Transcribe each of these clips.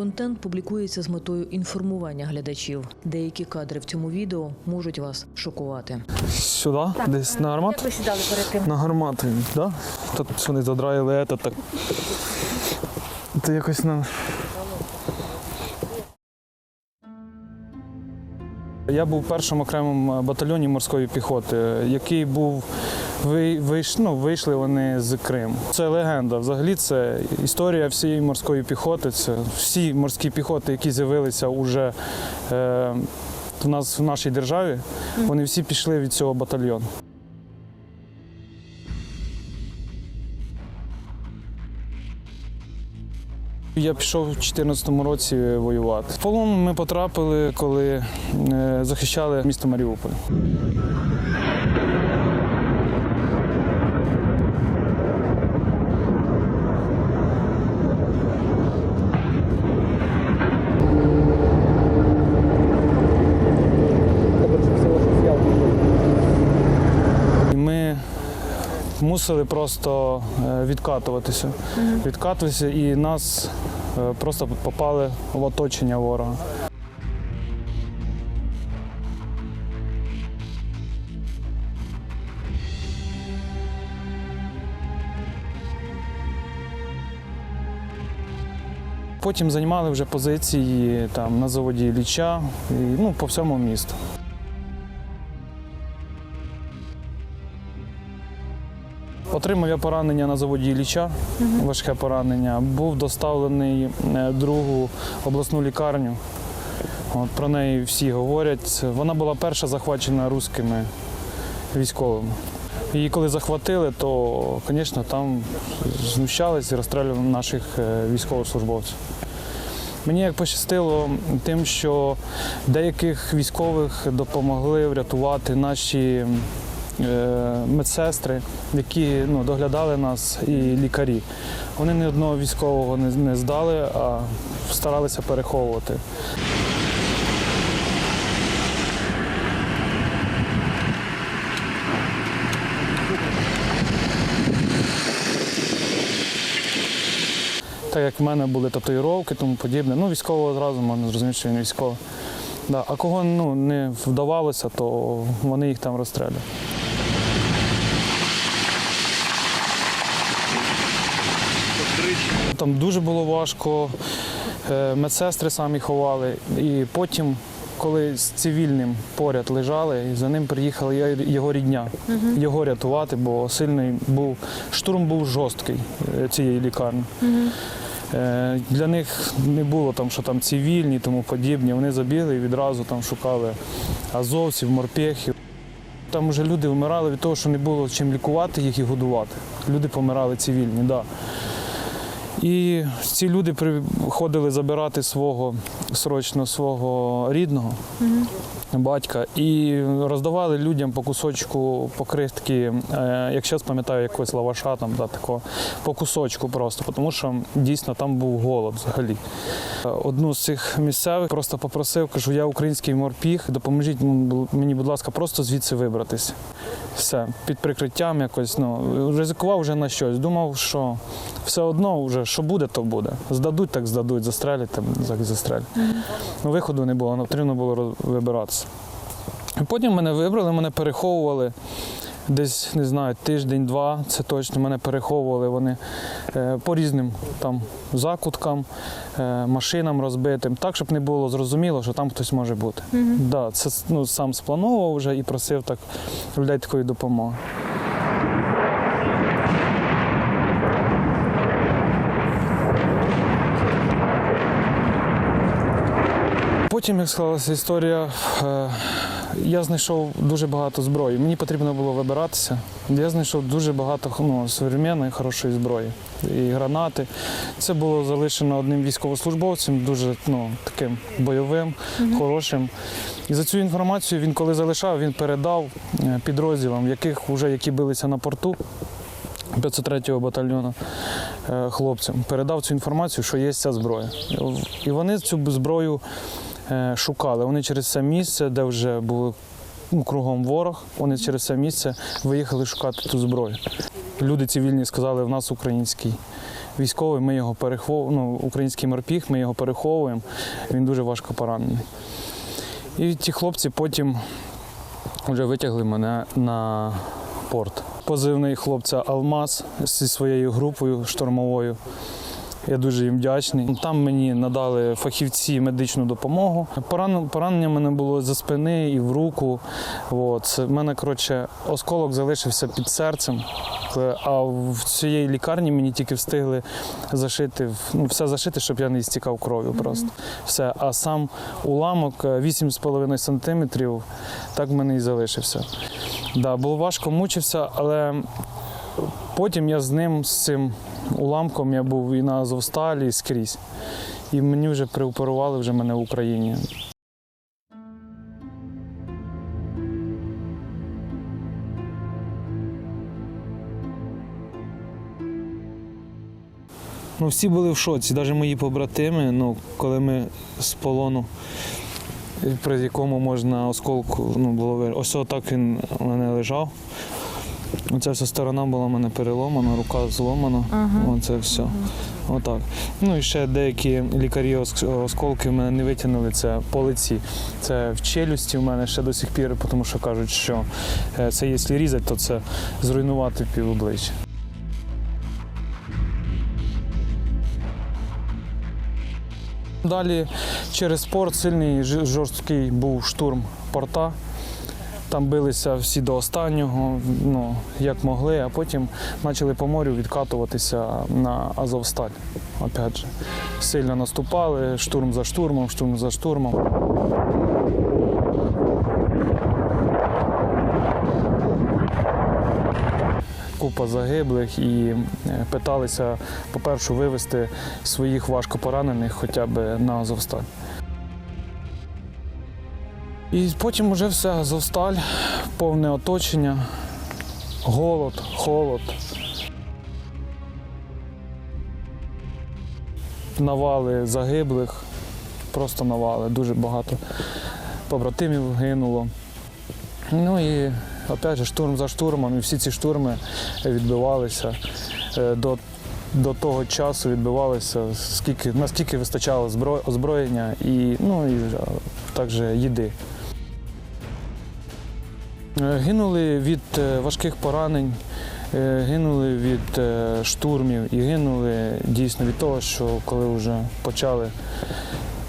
Контент публікується з метою інформування глядачів. Деякі кадри в цьому відео можуть вас шокувати. Сюди, десь на гармату? Ви сідали перед тим. На гармату, да? Тут вони задраїли это так. Це якось на. Я був першим окремим окремому батальйоні морської піхоти, який був ви- вийш, ну, вийшли вони з Криму. Це легенда. Взагалі це історія всієї морської піхоти. Це всі морські піхоти, які з'явилися уже е, в нас в нашій державі. Вони всі пішли від цього батальйону. Я пішов у 2014 році воювати. В полон ми потрапили, коли е, захищали місто Маріуполь. Мусили просто е, відкатуватися. Відкатуватися, і нас просто попали в оточення ворога. Потім займали вже позиції там, на заводі Ілліча і ну, по всьому місту. Отримав я поранення на заводі Ілліча, важке поранення. Був доставлений е, другу обласну лікарню. От, про неї всі говорять. Вона була перша захвачена руськими військовими. Її коли захватили, то, звісно, там знущались і розстрілювали наших е, військовослужбовців. Мені як пощастило тим, що деяких військових допомогли врятувати наші медсестри, які ну, доглядали нас, і лікарі. Вони ні одного військового не, не здали, а старалися переховувати. Так як в мене були татуїровки, тому подібне. Ну, військового одразу можна зрозуміти, що він військовий. Да. А кого ну, не вдавалося, то вони їх там розстрілювали. Там дуже було важко, е, медсестри самі ховали. І потім, коли з цивільним поряд лежали, і за ним приїхала його рідня, його рятувати, бо сильний був штурм був жорсткий е, цієї лікарні. Е, Для них не було там, що там цивільні, тому подібні. Вони забігли і відразу там шукали азовців, морпехів. Там вже люди вмирали від того, що не було чим лікувати їх і годувати. Люди помирали цивільні, да. І ці люди приходили забирати свого срочно свого рідного батька і роздавали людям по кусочку покритки, е, як зараз пам'ятаю, якогось лаваша там, да, такого, по кусочку просто, тому що дійсно там був голод взагалі. Одну з цих місцевих просто попросив, кажу, я український морпіг, допоможіть мені, будь ласка, просто звідси вибратися. Все, під прикриттям якось, ну, ризикував вже на щось. Думав, що все одно вже що буде, то буде. Здадуть, так здадуть, застрелять, так застрелять. Ну, виходу не було, потрібно було вибиратися. Потім мене вибрали, мене переховували десь, не знаю, тиждень-два, це точно. Мене переховували вони е, по різним там закуткам, е, машинам розбитим, так, щоб не було зрозуміло, що там хтось може бути. Да, це ну, сам сплановував вже і просив так людей такої допомоги. Потім, як склалася історія, е, я знайшов дуже багато зброї. Мені потрібно було вибиратися. Я знайшов дуже багато ну, современної, хорошої зброї. І гранати. Це було залишено одним військовослужбовцем, дуже ну, таким бойовим, хорошим. І за цю інформацію він, коли залишав, він передав е, підрозділам, яких вже які билися на порту. 503-го батальйону е, хлопцям передав цю інформацію, що є ця зброя. І вони цю зброю шукали. Вони через це місце, де вже були ну, кругом ворог, вони через це місце виїхали шукати ту зброю. Люди цивільні сказали, в нас український військовий, ми його переховуємо, ну, український морпіг, ми його переховуємо, він дуже важко поранений. І ті хлопці потім вже витягли мене на порт. Позивний хлопця Алмаз зі своєю групою штурмовою. Я дуже їм вдячний. Там мені надали фахівці медичну допомогу. Поранення в мене було за спини і в руку. От. В мене, коротше, осколок залишився під серцем. Е, А в цієї лікарні мені тільки встигли зашити, ну, все зашити, щоб я не істікав кров'ю просто. Все. А сам уламок е, 8,5 сантиметрів, так в мене і залишився. Да, було важко, мучився, але потім я з ним, з цим уламком, я був і на Азовсталі, і скрізь. І мені вже прооперували вже мене в Україні. Ну, всі були в шоці, навіть мої побратими, ну, коли ми з полону, при якому можна осколку ну, було видно. Ось отак він у мене лежав. Оця вся сторона була в мене переломана, рука зломана. Оце все. Отак. Ну і ще деякі лікарі ос- осколки в мене не витягнули. Це по лиці. Це в челюсті в мене ще до сих пір, тому що кажуть, що е, це якщо різати, то це зруйнувати пів обличчя. Далі через порт сильний жорсткий був штурм порта. Там билися всі до останнього, ну як могли, а потім почали по морю відкатуватися на Азовсталь. Опять же, сильно наступали, штурм за штурмом, штурм за штурмом. Купа загиблих і е, питалися, по-перше, вивезти своїх важкопоранених хоча б на Азовсталь. І потім вже все, Азовсталь, повне оточення, голод, холод. Навали загиблих, просто навали, дуже багато побратимів гинуло. Ну і опять же, штурм за штурмом, і всі ці штурми відбивалися е, до, до того часу відбивалися, скільки, наскільки вистачало озброєння і, ну, і також їди. Е, Гинули від е, важких поранень, е, гинули від штурмів і гинули дійсно від того, що коли вже почали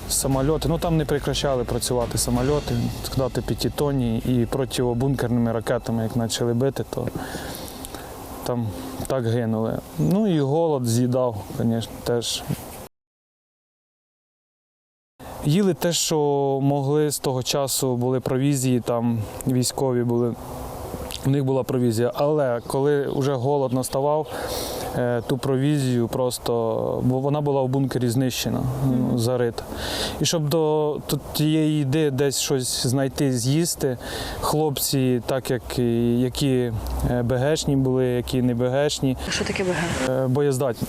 самольоти, ну там не прекращали працювати самольоти, складати п'ятитонні і противобункерними ракетами, як почали бити, то там так гинули. Ну і голод з'їдав, звісно, теж. Їли те, що могли з того часу, були провізії, там військові були, у них була провізія. Але коли вже голод наставав, ту провізію просто, бо вона була в бункері знищена, ну, зарита. І щоб до тієї їди десь щось знайти, з'їсти, хлопці, так як які е, БГшні були, які не БГшні, Що таке БГ? е, боєздатні.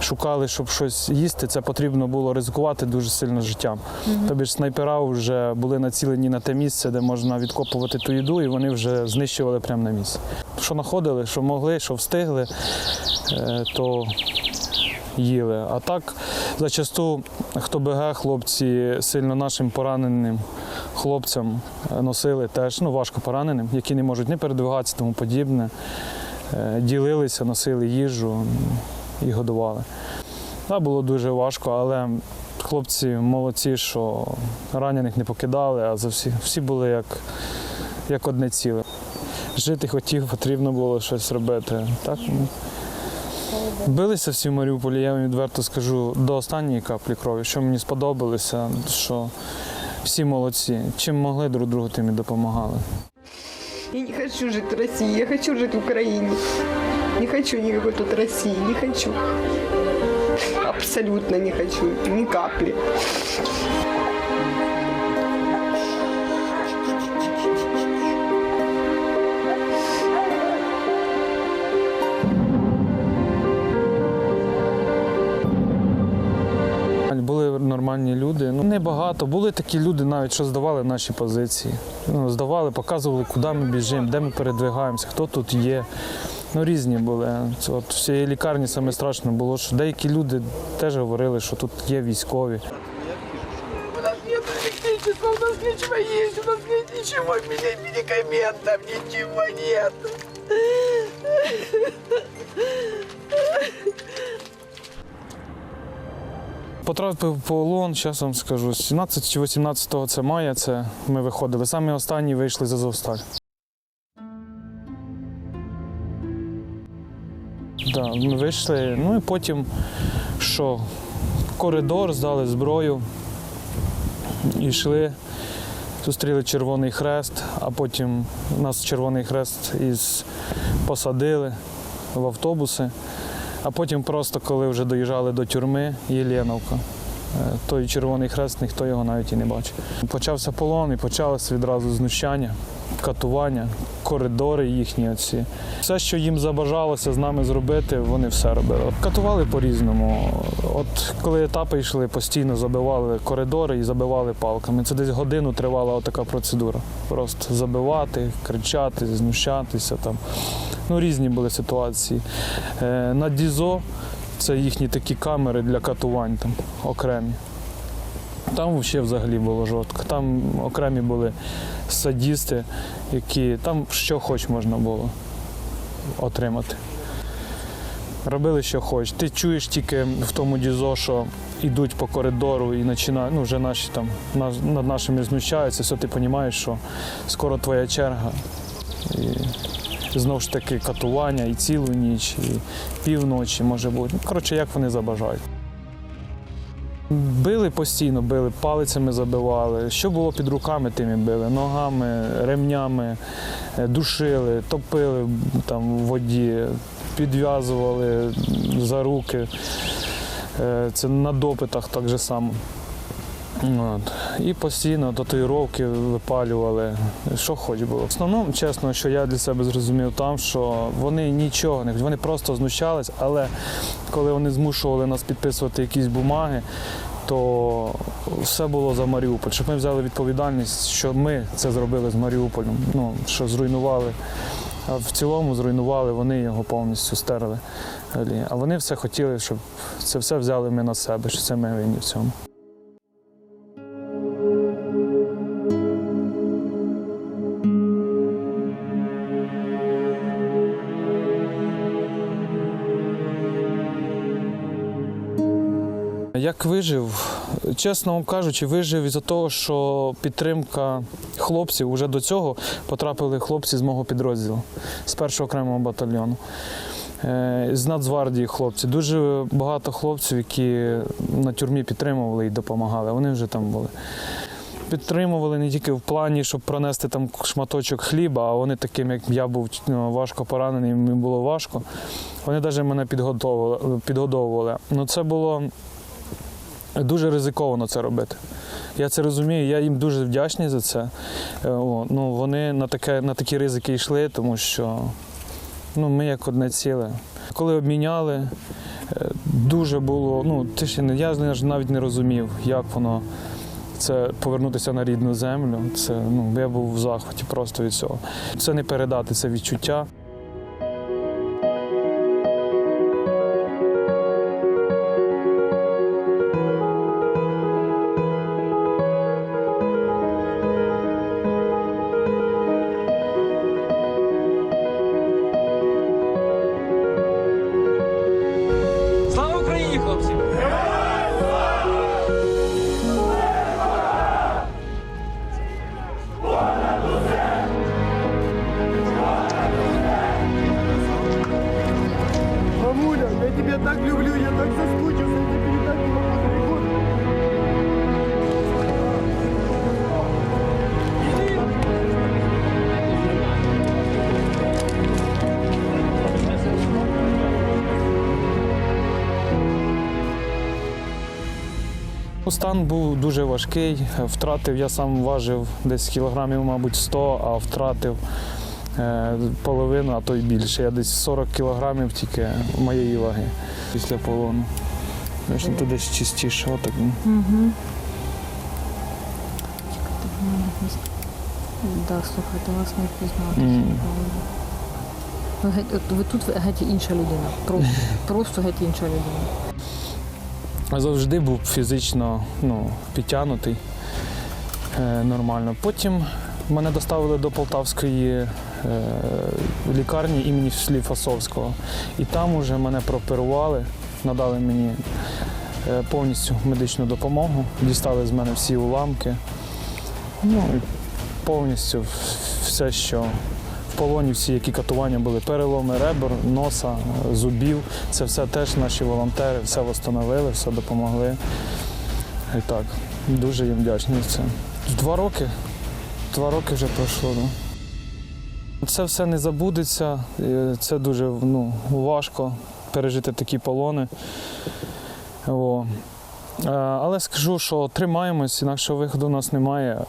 Шукали, щоб щось їсти, це потрібно було ризикувати дуже сильно життям. Тобі ж снайпера вже були націлені на те місце, де можна відкопувати ту їду, і вони вже знищували прямо на місці. Що знаходили, що могли, що встигли, е, то їли. А так, зачасту, хто БГ, хлопці сильно нашим пораненим хлопцям е, носили теж, ну важко пораненим, які не можуть не передвигатися, тому подібне. Е, Ділилися, носили їжу і годували. Так, було дуже важко, але хлопці молодці, що ранених не покидали, а за всі, всі були як, як одне ціле. Жити хотів, потрібно було щось робити. Так, ну. Билися всі в Маріуполі, я вам відверто скажу, до останньої каплі крові, що мені сподобалося, що всі молодці. Чим могли друг другу, тим і допомагали. Я не хочу жить в России, я хочу жить в Украине. Не хочу никакой тут России, не хочу. Абсолютно не хочу, ни капли. Нормальні люди, ну не багато. Були такі люди, навіть що здавали наші позиції. Ну, здавали, показували, куди ми біжимо, де ми передвигаємося, хто тут є. Ну, різні були. От в цій лікарні саме страшно було, що деякі люди теж говорили, що тут є військові. У нас нет электричества, у нас ничего есть, у нас нет ничего, мedi- медикаментов, ничего нет. Потрапив в полон, зараз вам скажу, 17 чи 18 це мая, це ми виходили. Саме останні вийшли з Азовсталь. Да, ми вийшли, ну і потім що? Коридор, здали зброю і йшли, зустріли Червоний Хрест, а потім нас Червоний Хрест із посадили в автобуси. А потім просто, коли вже доїжджали до тюрми, Єленовка, е, той Червоний Хрест, ніхто його навіть і не бачив. Почався полон і почалось відразу знущання, катування, коридори їхні оці. Все, що їм забажалося з нами зробити, вони все робили. Катували по-різному. От коли етапи йшли, постійно забивали коридори і забивали палками. Це десь годину тривала така процедура. Просто забивати, кричати, знущатися там. Ну, різні були ситуації. Е, на Дізо це їхні такі камери для катувань там, окремі. Там взагалі було жорстко. Там окремі були садісти, які там що хоч можна було отримати. Робили, що хоч. Ти чуєш тільки в тому дізо, що йдуть по коридору і починають, ну вже наші там над нашими знущаються, все ти розумієш, що скоро твоя черга. І знову ж таки катування і цілу ніч, і півночі може бути. Ну, коротше, як вони забажають. Били постійно, били, палицями забивали. Що було під руками, тим і били. Ногами, ремнями, е, душили, топили там в воді, підв'язували за руки. Е, Це на допитах так же само. От. І постійно татуїровки випалювали, що хоч було. В основному, чесно, що я для себе зрозумів там, що вони нічого не вони просто знущались, але коли вони змушували нас підписувати якісь бумаги, то все було за Маріуполь, щоб ми взяли відповідальність, що ми це зробили з Маріуполем, ну, що зруйнували. А в цілому зруйнували, вони його повністю стерли. А вони все хотіли, щоб це все взяли ми на себе, що це ми винні в цьому. Вижив, чесно вам кажучи, вижив із-за того, що підтримка хлопців вже до цього потрапили хлопці з мого підрозділу, з першого окремого батальйону. Е, З Нацгвардії хлопці. Дуже багато хлопців, які на тюрмі підтримували і допомагали. Вони вже там були. Підтримували не тільки в плані, щоб пронести там шматочок хліба, а вони таким, як я був ну, важко поранений, мені було важко. Вони навіть мене підгодовували. Ну, це було дуже ризиковано це робити. Я це розумію, я їм дуже вдячний за це. Е, ну, вони на, таке, на такі ризики йшли, тому що ну, ми як одне ціле. Коли обміняли, е, дуже було, ну, ти ще не, я ж навіть не розумів, як воно. Це повернутися на рідну землю. Це ну я був в захваті просто від цього. Це не передати це відчуття. Стан був дуже важкий. Втратив, я сам важив десь кілограмів, мабуть, 100, а втратив е, половину, а то й більше. Я десь 40 кілограмів тільки моєї ваги ну, ну, ну, ну, після полону. Звісно, тут десь чистіше. Отак. Да, слухайте, вас не впізнати. М. Ви, геть, от тут геть інша людина. Просто, просто геть інша людина. Завжди був фізично ну, підтягнутий е, нормально. Потім мене доставили до Полтавської е, лікарні імені Сліфасовського. І там уже мене прооперували, надали мені е, повністю медичну допомогу, дістали з мене всі уламки. Ну, і повністю все, що полоні, всі, які катування були, переломи ребер, носа, зубів. Це все теж наші волонтери, все встановили, все допомогли. І так, дуже їм вдячний це. Два роки. Два роки вже пройшло. Ну. Це все не забудеться. Це дуже ну, важко пережити такі полони. О. Е, Але скажу, що тримаємось, інакшого виходу у нас немає.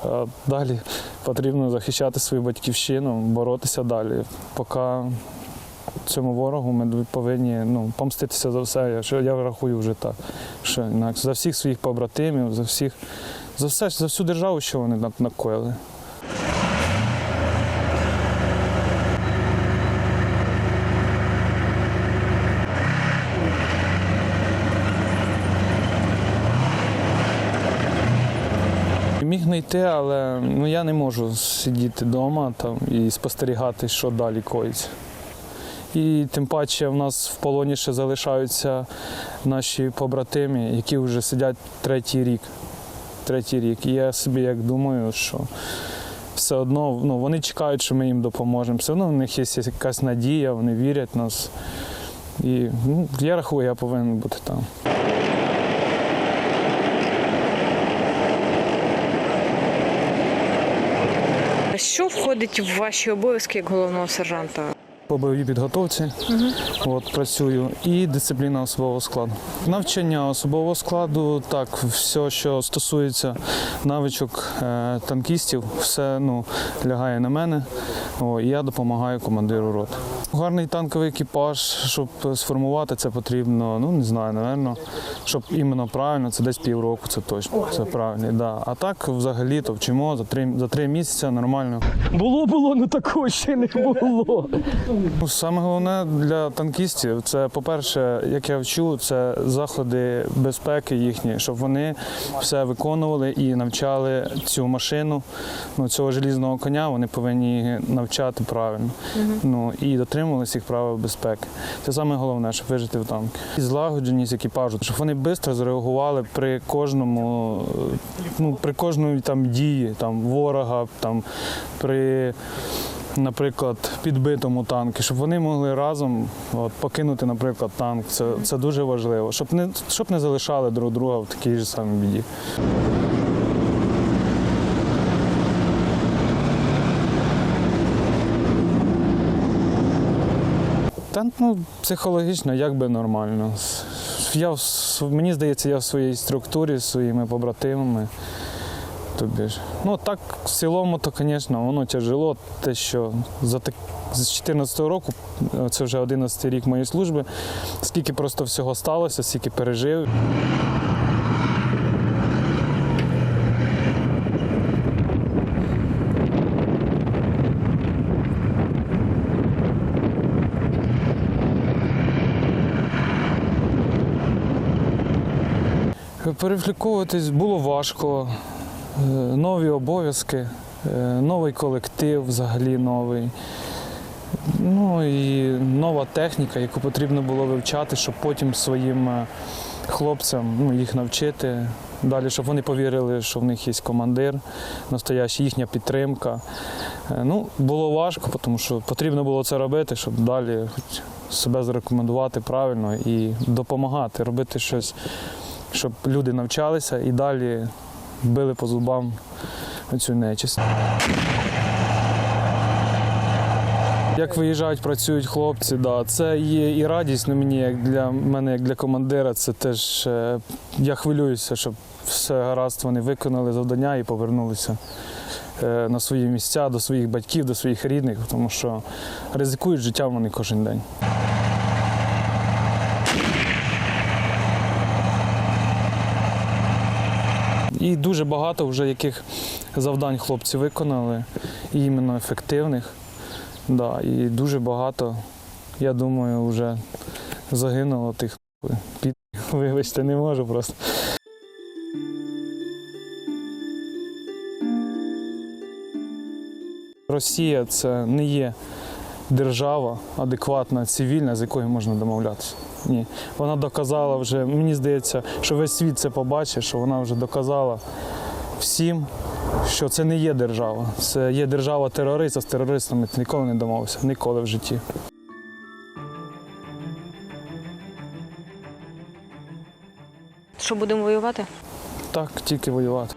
Далі потрібно захищати свою батьківщину, боротися далі. Поки цьому ворогу ми повинні ну, помститися за все. Я, я рахую вже так. Що інакше за всіх своїх побратимів, за всіх, за все, за всю державу, що вони накоїли. Міг знайти, але ну, я не можу сидіти вдома там, і спостерігати, що далі коїться. І тим паче в нас в полоні ще залишаються наші побратими, які вже сидять третій рік. Третій рік. І я собі як думаю, що все одно ну, вони чекають, що ми їм допоможемо. Все одно в них є якась надія, вони вірять в нас. І ну, я рахую, я повинен бути там. Що входить в ваші обов'язки як головного сержанта? По бойовій підготовці от, працюю і дисципліна особового складу. Навчання особового складу, так, все, що стосується навичок е, танкістів, все ну, лягає на мене. О, і я допомагаю командиру роти. Гарний танковий екіпаж, щоб сформувати це потрібно, ну не знаю, напевно, щоб іменно правильно, це десь півроку, це точно. Це правильно. Да. А так взагалі то вчимо за три, за три місяці нормально. Було, було, ну такого ще не було. Ну, Саме головне для танкістів це, по-перше, як я вчу, це заходи безпеки їхні, щоб вони все виконували і навчали цю машину, ну, цього желізного коня, вони повинні навчати правильно. Ну, і дотримувалися їх правил безпеки. Це саме головне, щоб вижити в танку. І злагодженість екіпажу, щоб вони швидко зреагували при кожному, ну, при кожній там дії там, ворога, там, при наприклад, підбитому танку, щоб вони могли разом от, покинути, наприклад, танк. Це, це дуже важливо, щоб не, щоб не залишали друг друга в такій ж самій біді. Та ну, психологічно як би нормально. Я, мені здається, я в своїй структурі своїми побратимами. Тобі ж. Ну так, в цілому, то, звісно, воно тяжело. Те, що за так, з 2014 року, це вже 11 рік моєї служби, скільки просто всього сталося, скільки пережив. Перефліковуватись було важко, Е, нові обов'язки, е, новий колектив взагалі новий. Ну і нова техніка, яку потрібно було вивчати, щоб потім своїм е, хлопцям ну, їх навчити. Далі, щоб вони повірили, що в них є командир, настоящий, їхня підтримка. Ну, було важко, тому що потрібно було це робити, щоб далі хоч себе зарекомендувати правильно і допомагати, робити щось, щоб люди навчалися і далі били по зубам цю нечисть. Як виїжджають, працюють хлопці, да, це є і радість, ну мені як для мене, як для командира, це теж е, я хвилююся, щоб все гаразд вони виконали завдання і повернулися е, на свої місця, до своїх батьків, до своїх рідних, тому що ризикують життям вони кожен день. І дуже багато вже яких завдань хлопці виконали, і іменно ефективних. Да, і дуже багато, я думаю, вже загинуло тих під. Вибачте, не можу просто. Росія це не є держава адекватна, цивільна, з якою можна домовлятися. Ні. Вона доказала вже, мені здається, що весь світ це побачить, що вона вже доказала всім, що це не є держава. Це є держава терорист, а з терористами ти ніколи не домовився, ніколи в житті. Що будемо воювати? Так, тільки воювати.